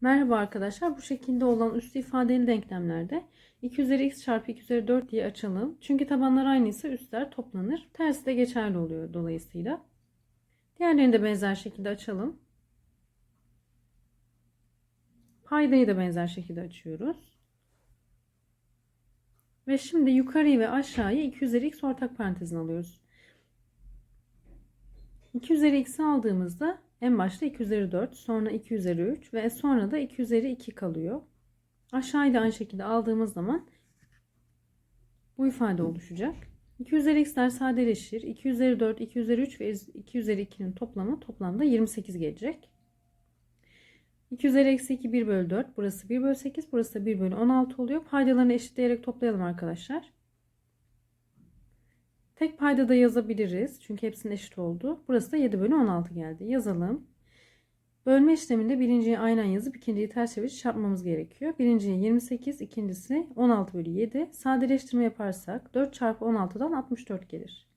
Merhaba arkadaşlar. Bu şekilde olan üstü ifadeli denklemlerde 2 üzeri x çarpı 2 üzeri 4 diye açalım. Çünkü tabanlar aynıysa üstler toplanır. Tersi de geçerli oluyor dolayısıyla. Diğerlerini de benzer şekilde açalım. Paydayı da benzer şekilde açıyoruz. Ve şimdi yukarıyı ve aşağıyı 2 üzeri x ortak parantezine alıyoruz. 2 üzeri x'i aldığımızda en başta 2 üzeri 4, sonra 2 üzeri 3 ve sonra da 2 üzeri 2 kalıyor. Aşağıyı da aynı şekilde aldığımız zaman bu ifade oluşacak. 2 üzeri x'ler sadeleşir. 2 üzeri 4, 2 üzeri 3 ve 2 üzeri 2'nin toplamı toplamda 28 gelecek. 2 üzeri eksi 2 1 bölü 4. Burası 1 bölü 8. Burası da 1 bölü 16 oluyor. Paydalarını eşitleyerek toplayalım arkadaşlar. Tek payda da yazabiliriz. Çünkü hepsinin eşit oldu. Burası da 7 bölü 16 geldi. Yazalım. Bölme işleminde birinciyi aynen yazıp ikinciyi ters çevirip çarpmamız gerekiyor. Birinciyi 28, ikincisi 16 bölü 7. Sadeleştirme yaparsak 4 çarpı 16'dan 64 gelir.